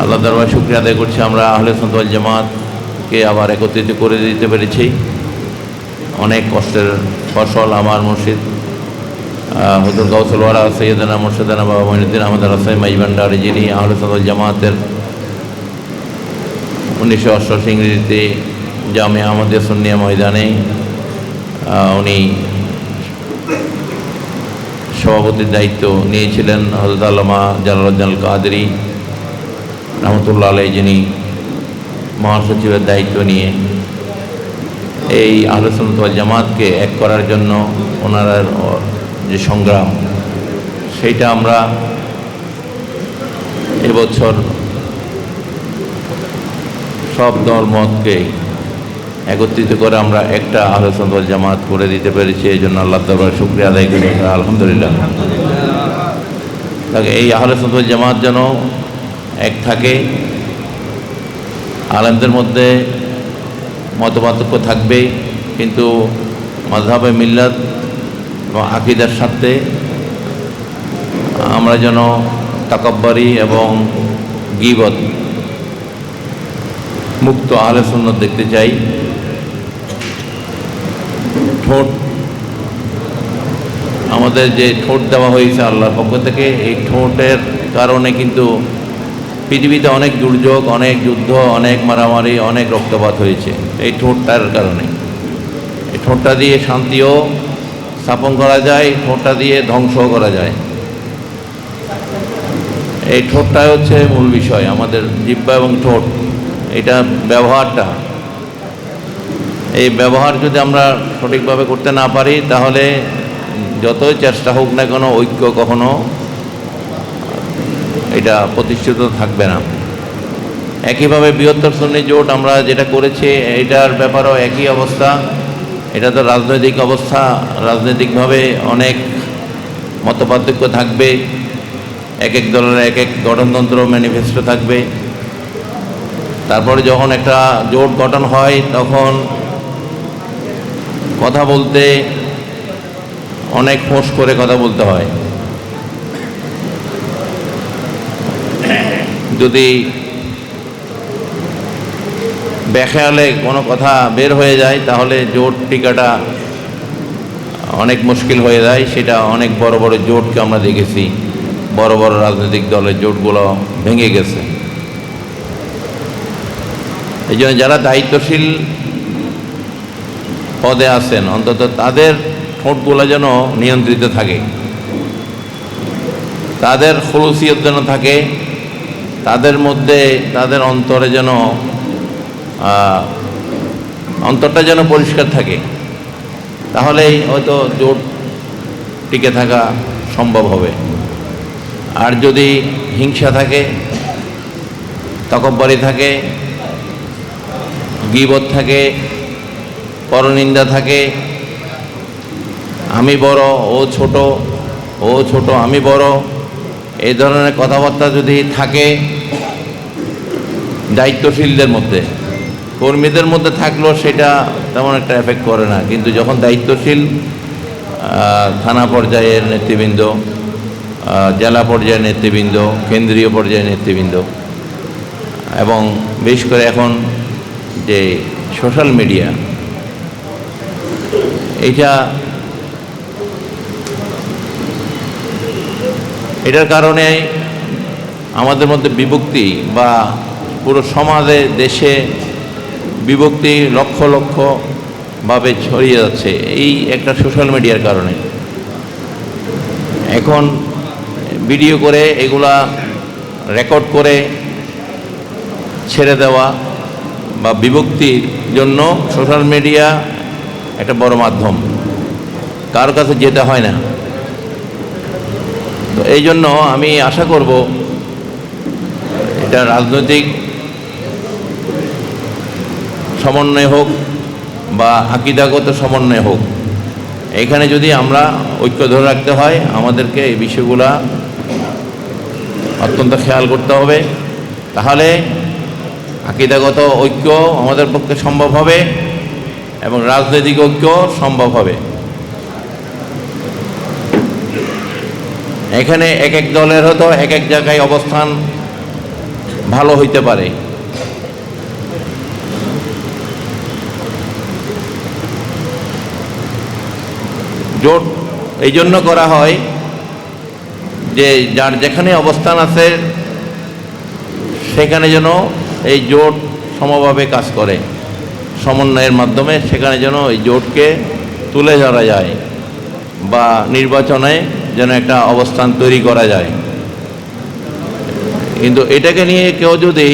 আল্লাহ দরবার শুক্রিয়া আদায় করছি। আমরা আহলে সন্তল জামাতকে আবার একত্রিত করে দিতে পেরেছি। অনেক কষ্টের ফসল আমার মুর্শিদ হুজুর গৌসুল ওয়ারা, সৈয়দানা মুর্শিদানা বাবা মহিনুদ্দিন আহমদ রাসাই মাইবান্ডারি যিনি আহলে সন্তল জামাতের উনিশশো অষ্টআশি ইংরেজিতে জামে আহমদিয়া সুন্নিয়া ময়দানে উনি সভাপতির দায়িত্ব নিয়েছিলেন হজরত আল্লামা জালালুদ্দিন কাদেরি রহমতুল্লাহ আলাই যিনি মহাসচিবের দায়িত্ব নিয়ে এই আলোচনা জামাতকে এক করার জন্য ওনারা যে সংগ্রাম, সেইটা আমরা এবছর সব দল মতকে একত্রিত করে আমরা একটা আলোচনা জামাত করে দিতে পেরেছি। এই জন্য আল্লাহ দরবার শুক্রিয়া আদায় করি। আলহামদুলিল্লাহ। এই আলোচনা জামাত যেন এক থাকে, আলেমদের মধ্যে মতপার্থক্য থাকবেই, কিন্তু মাঝহাবে মিল্লাত এবং আকিদার সাথে আমরা যেন তাকব্বারি এবং গিবত মুক্ত আহলে সুন্নত দেখতে চাই। ঠোঁট, আমাদের যে ঠোঁট দেওয়া হয়েছে আল্লাহর পক্ষ থেকে, এই ঠোঁটের কারণে কিন্তু পৃথিবীতে অনেক দুর্যোগ, অনেক যুদ্ধ, অনেক মারামারি, অনেক রক্তপাত হয়েছে। এই ঠোঁটটার কারণে। এই ঠোঁটটা দিয়ে শান্তিও স্থাপন করা যায় ঠোঁটটা দিয়ে ধ্বংসও করা যায়। এই ঠোঁটটাই হচ্ছে মূল বিষয়, আমাদের জিব্বা এবং ঠোঁট। এটা ব্যবহারটা। এই ব্যবহার যদি আমরা সঠিকভাবে করতে না পারি, তাহলে যতই চেষ্টা হোক না কোনো ঐক্য কখনো এটা প্রতিষ্ঠিত থাকবে না। একইভাবে বৃহত্তর শ্রেণি জোট আমরা যেটা করেছি, এটার ব্যাপারেও একই অবস্থা। এটা তো রাজনৈতিক অবস্থা, রাজনৈতিকভাবে অনেক মতপার্থক্য থাকবে। এক এক দলের এক এক গঠনতন্ত্র ম্যানিফেস্টো থাকবে। তারপরে যখন একটা জোট গঠন হয়, তখন কথা বলতে অনেক ফোঁস করে কথা বলতে হয়। যদি বেখেয়ালে কোনো কথা বের হয়ে যায়, তাহলে জোট টিকাটা অনেক মুশকিল হয়ে যায়। সেটা অনেক বড় বড় জোটকে আমরা দেখেছি। বড় বড় রাজনৈতিক দলের জোটগুলো ভেঙে গেছে। এই জন্য যারা দায়িত্বশীল পদে আছেন, অন্তত তাদের ঠোঁটগুলো যেন নিয়ন্ত্রিত থাকে। তাদের খলুসিয়ত যেন থাকে। তাদের মধ্যে, তাদের অন্তরে যেন অন্তরটা যেন পরিষ্কার থাকে, তাহলেই হয়তো জোট টিকে থাকা সম্ভব হবে। আর যদি হিংসা থাকে, তকব্বরি থাকে, গিবত থাকে, পরনিন্দা থাকে, আমি বড়, ও ছোট ও ছোট, আমি বড়, এই ধরনের কথাবার্তা যদি থাকে দায়িত্বশীলদের মধ্যে। কর্মীদের মধ্যে থাকলেও সেটা তেমন একটা এফেক্ট করে না। কিন্তু যখন দায়িত্বশীল থানা পর্যায়ের নেতৃবৃন্দ জেলা পর্যায়ের নেতৃবৃন্দ, কেন্দ্রীয় পর্যায়ের নেতৃবৃন্দ এবং বিশেষ করে এখন যে সোশ্যাল মিডিয়া এটা এটার কারণে আমাদের মধ্যে বিভক্তি বা পুরো সমাজে, দেশে বিভক্তি লক্ষ লক্ষ ভাবে ছড়িয়ে যাচ্ছে, এই একটা সোশ্যাল মিডিয়ার কারণে। এখন ভিডিও করে এগুলা রেকর্ড করে ছেড়ে দেওয়া বা বিভক্তির জন্য সোশ্যাল মিডিয়া একটা বড় মাধ্যম। কারও কাছে যেতে হয় না। তো এই জন্য আমি আশা করব এটা রাজনৈতিক সমন্বয় হোক বা আকিদাগত সমন্বয় হোক, এখানে যদি আমরা ঐক্য ধরে রাখতে হয়, আমাদেরকে এই বিষয়গুলা অত্যন্ত খেয়াল করতে হবে। তাহলে আকিদাগত ঐক্য আমাদের পক্ষে সম্ভব হবে এবং রাজনৈতিক ঐক্য সম্ভব হবে। এখানে এক এক দলের হয়তো এক এক জায়গায় অবস্থান ভালো হইতে পারে। জোট। এই জন্য করা হয় যে যার যেখানে অবস্থান আছে, সেখানে যেন এই জোট সমভাবে কাজ করে। সমন্বয়ের মাধ্যমে সেখানে যেন এই জোটকে তুলে ধরা যায় বা নির্বাচনে যেন একটা অবস্থান তৈরি করা যায়। কিন্তু এটাকে নিয়ে কেউ যদি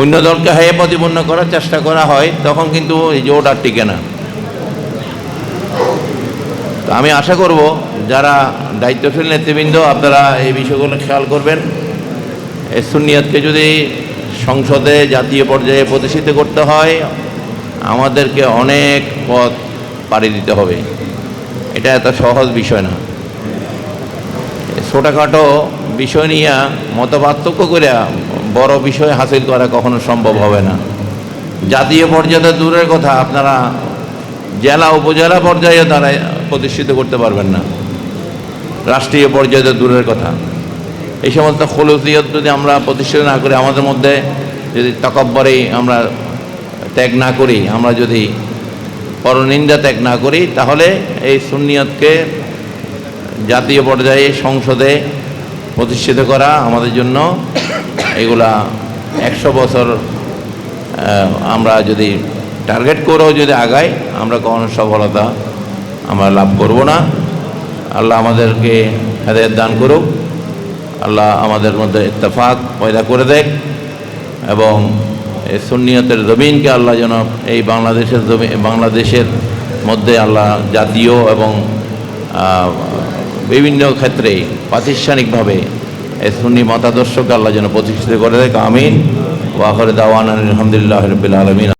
অন্য দলকে হাইয়ে প্রতিপন্ন করার চেষ্টা করা হয়, তখন কিন্তু এই জোট আর টিকে না। আমি আশা করব যারা দায়িত্বশীল নেতৃবৃন্দ, আপনারা এই বিষয়গুলো খেয়াল করবেন। সুনিয়াতকে যদি সংসদে জাতীয় পর্যায়ে প্রতিষ্ঠিত করতে হয়, আমাদেরকে অনেক পথ পাড়ি দিতে হবে। এটা এত সহজ বিষয় না। ছোটোখাটো বিষয় নিয়ে মতপার্থক্য করে বড় বিষয় হাসিল করা কখনো সম্ভব হবে না। জাতীয় পর্যায়ে দূরের কথা, আপনারা জেলা, উপজেলা পর্যায়ে তারা প্রতিষ্ঠিত করতে পারবেন না। রাষ্ট্রীয় পর্যায়ে দূরের কথা। এই সমস্ত খলুসিয়ত যদি আমরা প্রতিষ্ঠিত না করি, আমাদের মধ্যে যদি তকব্বরেই আমরা ত্যাগ না করি, আমরা যদি পরনিন্দা ত্যাগ না করি, তাহলে এই সুন্নিয়তকে জাতীয় পর্যায়ে, সংসদে প্রতিষ্ঠিত করা আমাদের জন্য এগুলা একশো বছর আমরা যদি টার্গেট করেও যদি আগাই, আমরা কখনো সফলতা আমরা লাভ করব না। আল্লাহ আমাদেরকে হেদায়ত দান করুক। আল্লাহ আমাদের মধ্যে ইত্তেফাক পয়দা করে দেখ এবং এই সুন্নিয়তের জমিনকে আল্লাহ যেন এই বাংলাদেশের জমি, বাংলাদেশের মধ্যে আল্লাহ জাতীয় এবং বিভিন্ন ক্ষেত্রে প্রাতিষ্ঠানিকভাবে এই সুন্নি মতাদর্শকে আল্লাহ যেন প্রতিষ্ঠিত করে দেয় আমিন। ওয়াহরে দাওয়ান আলহামদুলিল্লাহ রবিল আলমিন।